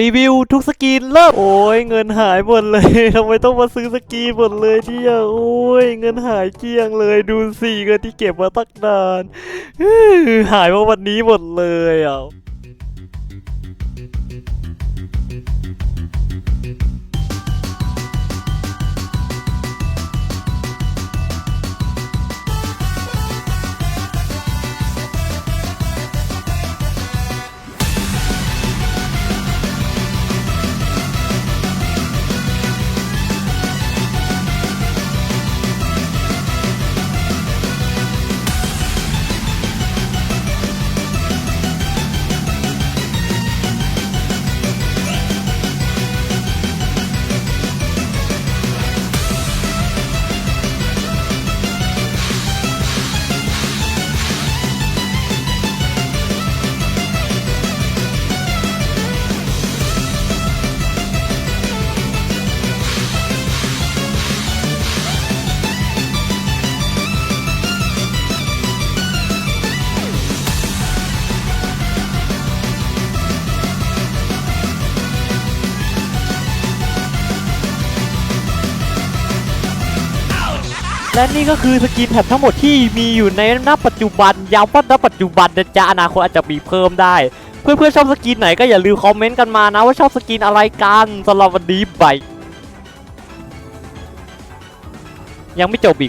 รีวิวทุกสกินเริ่มโอ้ยเงินหายหมดเลยทำไมต้องมาซื้อสกีนหมดเลยเนี่ยโอ้ยเงินหายเกลี้ยงเลยดูสิเงินที่เก็บมาตั้งนานหายมาวันนี้หมดเลยอะ และนี่ก็คือสกินแท็บทั้งหมดที่มีอยู่ในนับปัจจุบันย้ำว่าณปัจจุบันจะอนาคตอาจจะมีเพิ่มได้ เพื่อนๆชอบสกินไหนก็อย่าลืมคอมเมนต์กันมานะว่าชอบสกินอะไรกันสำหรับวันนี้บายยังไม่จบอีก